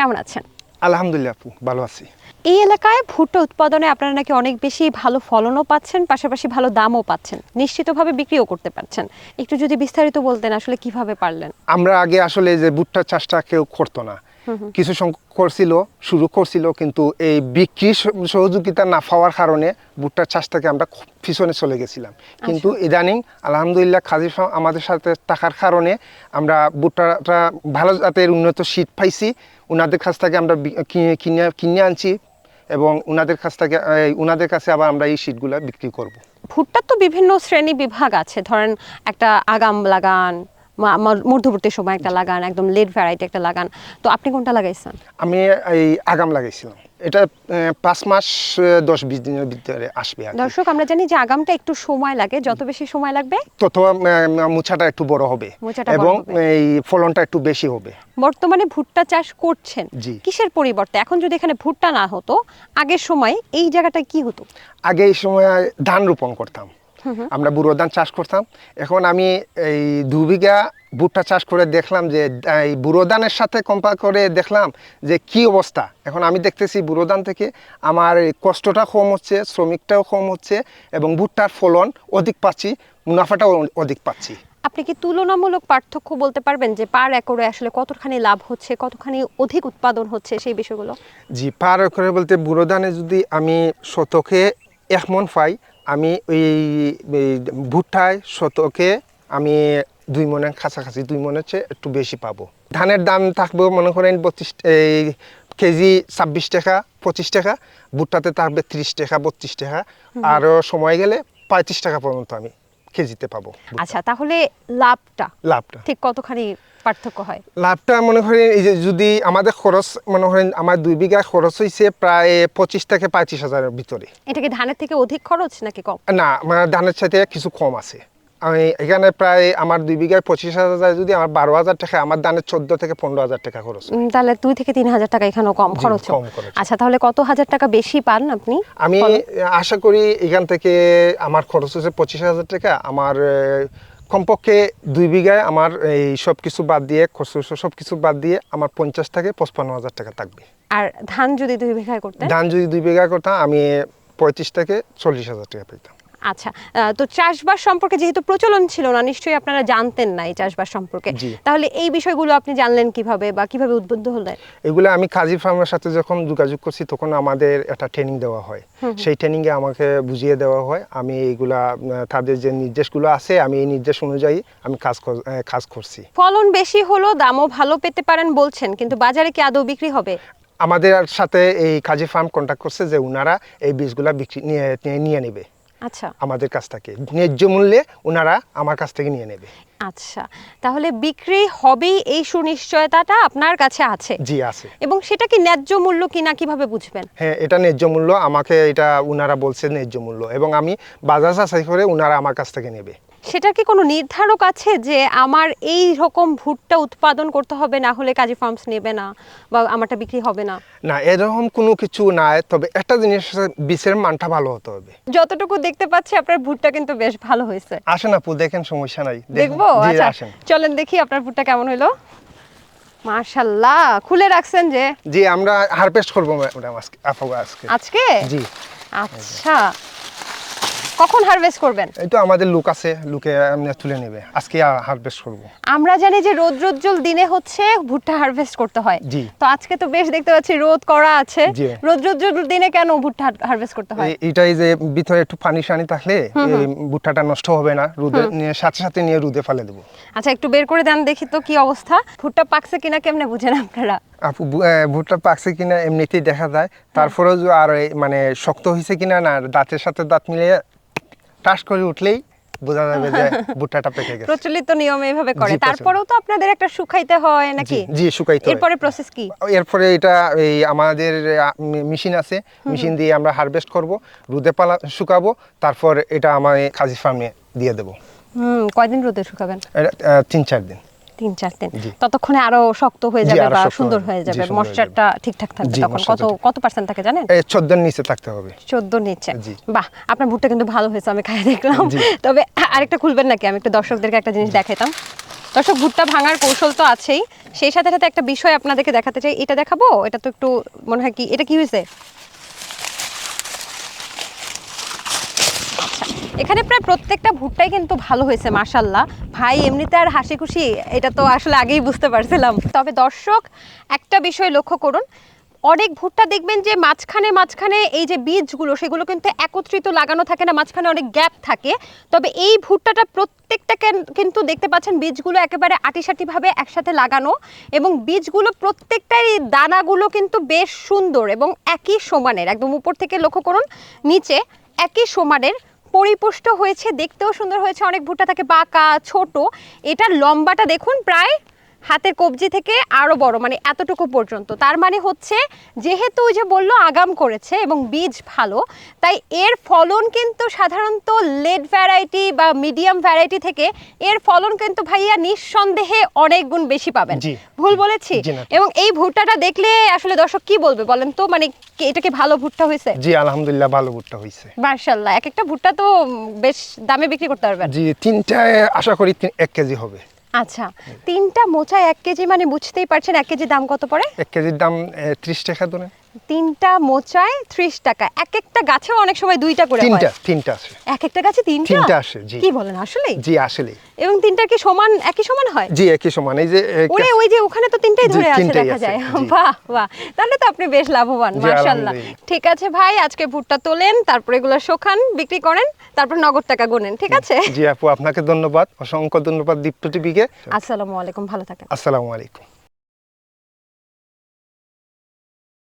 কেমন আছেন? আলহামদুলিল্লাহ আপু ভালো আছি। এই এলাকায় ভুট্টা উৎপাদনে আপনারা নাকি অনেক বেশি ভালো ফলনও পাচ্ছেন পাশাপাশি ভালো দামও পাচ্ছেন নিশ্চিতভাবে বিক্রিও করতে পারছেন। একটু যদি বিস্তারিত বলতেন আসলে কীভাবে পারলেন? আমরা আগে আসলে যে ভুট্টা চাষটা কেউ করতো না। কিছু সংখ্যক করছিল শুরু করছিল কিন্তু এই বিক্রি সহযোগিতা না পাওয়ার কারণে ভুট্টার চাষটাকে আমরা খুব পিছনে চলে গেছিলাম। কিন্তু ইদানিং আলহামদুলিল্লাহ খাজি আমাদের সাথে থাকার কারণে আমরা ভুট্টাটা ভালো জাতের উন্নত শীত পাইছি। ওনাদের কাছ থেকে আমরা কিনে কিনে আনছি এবং ওনাদের কাছ থেকে ওনাদের কাছে আবার আমরা এই শীতগুলো বিক্রি করব। ভুট্টার তো বিভিন্ন শ্রেণি বিভাগ আছে। ধরেন একটা আগাম লাগান মধ্যবর্তী সময় একটা লাগান একদম লেট ভ্যারাইটি একটা লাগান। তো আপনি কোনটা লাগাইছেন? আমি এই আগাম লাগাইছিলাম। এটা পাঁচ মাস দশ বিশ দিনের ভিতরে আসবে। দর্শক আমরা জানি যে আগামটা একটু সময় লাগে। যত বেশি সময় লাগবে তত মুছাটা একটু বড় হবে। এবং এই ফলনটা একটু বেশি হবে। বর্তমানে ভুট্টা চাষ করছেন। কিসের পরিবর্তে? এখন যদি এখানে ভুট্টা না হতো আগের সময় এই জায়গাটা কি হতো? আগে এই সময় ধান রোপণ করতাম। আমরা বুড়ো ধান চাষ করতাম। এখন আমি এই দু বিঘা ভুট্টা চাষ করে দেখলাম যে এই বুড়ো ধানের সাথে কম্পেয়ার করে দেখলাম যে কি অবস্থা। এখন আমি দেখতেছি বুড়ো ধান থেকে আমার এই কষ্টটা কম হচ্ছে শ্রমিকটাও কম হচ্ছে এবং ভুট্টার ফলন অধিক পাচ্ছি মুনাফাটাও অধিক পাচ্ছি। আপনি কি তুলনামূলক পার্থক্য বলতে পারবেন যে পার একরে আসলে কতখানি লাভ হচ্ছে কতখানি অধিক উৎপাদন হচ্ছে সেই বিষয়গুলো? জি পার করে বলতে বুড়ো ধানে যদি আমি শতকে এক মন পাই আমি ওই ভুট্টায় শতকে আমি দুই মনের কাছাকাছি দুই মনের চেয়ে একটু বেশি পাবো। ধানের দাম থাকবে মনে করেন বত্রিশ এই কেজি ছাব্বিশ টাকা পঁচিশ টাকা ভুট্টাতে থাকবে ত্রিশ টাকা বত্রিশ টাকা। আরও সময় গেলে পঁয়ত্রিশ টাকা পর্যন্ত আমি কেজিতে পাবো আচ্ছা তাহলে লাভটা লাভটা। ঠিক কতখানি পার্থক্য হয়? লাভটা মনে করেন এই যে যদি আমাদের খরচ মনে করেন আমার দুই বিঘা খরচ হয়েছে প্রায় পঁচিশ থেকে পঁয়ত্রিশ হাজারের ভিতরে। এটা কি ধানের থেকে অধিক খরচ নাকি কম? না মানে ধানের সাথে কিছু কম আছে। আমি এখানে প্রায় আমার দুই বিঘায় পঁচিশ হাজার যদি আমার বারো হাজার টাকা আমার ধানের চোদ্দ থেকে পনেরো হাজার টাকা খরচ তাহলে দুই থেকে তিন হাজার টাকা এখানেও কম খরচ কম আচ্ছা তাহলে কত হাজার টাকা বেশি পান আপনি? আমি আশা করি এখান থেকে আমার খরচ হচ্ছে পঁচিশ হাজার টাকা। আমার কমপক্ষে দুই বিঘায় আমার এই সব কিছু বাদ দিয়ে খরচ সব কিছু বাদ দিয়ে আমার পঞ্চাশ থেকে পঁচপান্ন হাজার টাকা থাকবে। আর ধান যদি দুই বিঘায় করতেন? ধান যদি দুই বিঘা করতাম আমি পঁয়ত্রিশ থেকে চল্লিশ হাজার টাকা পেতাম। আচ্ছা তো চাষবাস সম্পর্কে যেহেতু প্রচলন ছিল না নিশ্চয়ই আপনারা জানতেন না এই চাষবাস সম্পর্কে। তাহলে এই বিষয়গুলো আপনি জানলেন কীভাবে বা কীভাবে উদ্বুদ্ধ হলেন? এগুলো আমি কাজী ফার্মের সাথে যখন যোগাযোগ করছি তখন আমাদের একটা ট্রেনিং দেওয়া হয়। সেই ট্রেনিংয়ে আমাকে বুঝিয়ে দেওয়া হয় আমি এইগুলা তাদের যে নির্দেশগুলো আছে আমি এই নির্দেশ অনুযায়ী আমি কাজ কাজ করছি। ফলন বেশি হলো দামও ভালো পেতে পারেন বলছেন কিন্তু বাজারে কি আদৌ বিক্রি হবে? আমাদের সাথে এই কাজী ফার্ম কন্ট্যাক্ট করছে যে ওনারা এই বীজগুলা বিক্রি নিয়ে- নিয়ে নেবে। আচ্ছা। আমাদের কাছ থেকে ন্যায্য মূল্যে ওনারা আমার কাছ থেকে নিয়ে নেবে। আচ্ছা তাহলে বিক্রি হবেই এই সুনিশ্চয়তাটা আপনার কাছে আছে? জি আছে। এবং সেটা কি ন্যায্য মূল্য কিনা কীভাবে বুঝবেন? হ্যাঁ এটা ন্যায্য মূল্য আমাকে এটা ওনারা বলছে ন্যায্য মূল্য এবং আমি বাজার যাচাই করে ওনারা আমার কাছ থেকে নেবে। সেটার কি কোনো নির্ধারক আছে যে আমার এই রকম ভুট্টা উৎপাদন করতে হবে না হলে কাজী ফার্মস নেবে না বা আমারটা বিক্রি হবে না? না এরকম কোনো কিছু নাই তবে একটা জিনিস বীজের মানটা ভালো হতে হবে। যতটুকু দেখতে পাচ্ছি আপনার ভুট্টা কিন্তু বেশ ভালো হয়েছে। আসেন আপু দেখেন সমস্যা নাই। দেখব? আচ্ছা আসেন। চলেন দেখি আপনার ভুট্টা কেমন হলো মার্শাল্লাহ খুলে রাখছেন যে। জি আমরা হারভেস্ট করব ম্যাডাম আজকে আজকে। আজকে? জি। আচ্ছা। কখন হারভেস্ট করবেন? এই তো আমাদের লুক আছে লুকে এমনি তুলে নেবে। আজকে হারভেস্ট করব। আমরা জানি যে রোদ রৌদ্রোজ্জ্বল দিনে হচ্ছে ভুট্টা হারভেস্ট করতে হয়। জি। তো আজকে তো বেশ দেখতে পাচ্ছি রোদ করা আছে। জি। রৌদ্রোজ্জ্বল দিনে কেন ভুট্টা হারভেস্ট করতে হয়? এই- যে ভিতরে একটু পানি সানি থাকলে এই ভুট্টাটা নষ্ট হবে না। রোদে নিয়ে সাথে সাথে নিয়ে রোদে ফেলে দেবো। আচ্ছা একটু বের করে দেন দেখি তো কি অবস্থা। ভুট্টা পাকছে কিনা কেমনে বুঝেন আপনারা? আপু ভুট্টা পাকছে কিনা এমনিতেই দেখা যায়। তারপরেও আর মানে শক্ত হয়েছে কিনা না দাঁতের সাথে দাঁত মিলিয়ে টাস করে উঠলেই বোঝা যাবে যে ভুট্টাটা পেকে গেছে। প্রচলিত নিয়মে এইভাবে করে। তারপরেও তো আপনাদের একটা শুকাইতে হয় নাকি? জি, শুকাইতে হয়। এরপরে প্রসেস কি? এরপরে এটা এই আমাদের মেশিন আছে। মেশিন দিয়ে আমরা হারভেস্ট করব রোদে পালা শুকাবো তারপর এটা আমার খাজি ফার্মে দিয়ে দেব। হুম কয়দিন রোদে শুকাবেন? তিন চার দিন। তিন চার দিন ততক্ষণে আরও শক্ত হয়ে যাবে বা সুন্দর হয়ে যাবে। মশলাটা ঠিকঠাক থাকবে তখন? কত কত পার্সেন্ট থাকে জানেন? এই চোদ্দোর নিচে থাকতে হবে। চোদ্দ নিচে। বাহ আপনার ভুট্টা কিন্তু ভালো হয়েছে আমি খাই দেখলাম। তবে আরেকটা খুলবেন নাকি? আমি একটু দর্শকদেরকে একটা জিনিস দেখাইতাম। দর্শক ভুট্টা ভাঙার কৌশল তো আছেই। সেই সাথে সাথে একটা বিষয় আপনাদেরকে দেখাতে চাই। এটা দেখাবো? এটা তো একটু মনে হয় কি এটা কি হয়েছে? এখানে প্রায় প্রত্যেকটা ভুট্টাই কিন্তু ভালো হয়েছে মাশাল্লাহ ভাই, এমনিতে আর হাসি খুশি এটা তো আসলে আগেই বুঝতে পারছিলাম। তবে দর্শক, একটা বিষয় লক্ষ্য করুন, অনেক ভুট্টা দেখবেন যে মাঝখানে মাঝখানে এই যে বীজগুলো, সেগুলো কিন্তু একত্রিত লাগানো থাকে না, মাঝখানে অনেক গ্যাপ থাকে। তবে এই ভুট্টাটা প্রত্যেকটাকে কিন্তু দেখতে পাচ্ছেন বীজগুলো একেবারে আটিসাটিভাবে একসাথে লাগানো এবং বীজগুলো প্রত্যেকটাই দানাগুলো কিন্তু বেশ সুন্দর এবং একই সমানের, একদম উপর থেকে লক্ষ্য করুন, নিচে একই সমানের পরিপুষ্ট হয়েছে দেখতেও সুন্দর হয়েছে অনেক ভুট্টা থাকে বাঁকা ছোট। এটার লম্বাটা দেখুন প্রায় হাতের কবজি থেকে আরও বড় মানে এতটুকু পর্যন্ত। তার মানে হচ্ছে যেহেতু ওই যে বলল আগাম করেছে এবং বীজ ভালো তাই এর ফলন কিন্তু সাধারণত লেড ভ্যারাইটি বা মিডিয়াম ভ্যারাইটি থেকে এর ফলন কিন্তু ভাইয়া নিঃসন্দেহে অনেক গুণ বেশি পাবেন। ভুল বলেছি? এবং এই ভুট্টাটা দেখলে আসলে দর্শক কি বলবে বলেন তো? মানে কি- এটা কি ভালো ভুট্টা হয়েছে জি আলহামদুলিল্লাহ ভালো ভুট্টা হয়েছে মার্শাল্লাহ এক একটা ভুট্টা তো বেশ দামে বিক্রি করতে পারবেন। জি তিনটায় আশা করি এক কেজি হবে। আচ্ছা তিনটা মোচা এক কেজি মানে বুঝতেই পারছেন এক কেজির দাম কত পড়ে? এক কেজির দাম ত্রিশ টাকা ধরে তিনটা মোচায় ত্রিশ টাকা। এক একটা গাছে অনেক সময় দুইটা করে তিনটা তিনটা আছে এক একটা গাছে তিনটা? তিনটা আসে, জি। কি বলেন আসলে জি আসলে এবং তিনটা কি সমান একই সমান হয়? জি একই সমান। এই যে ওরে ওই যে ওখানে তো তিনটাই ধরে আছে দেখা যায়। বাহ বাহ। তাহলে তো আপনি বেশ লাভবান মাশাআল্লাহ। ঠিক আছে ভাই আজকে ভুট্টা তোলেন তারপরে এগুলো শোখান বিক্রি করেন তারপর নগদ টাকা গুনেন ঠিক আছে? জি আপু আপনাকে ধন্যবাদ। অসংখ্য ধন্যবাদ দীপ্ত টিভিকে। আসসালামু আলাইকুম ভালো থাকেন। আসসালামু আলাইকুম।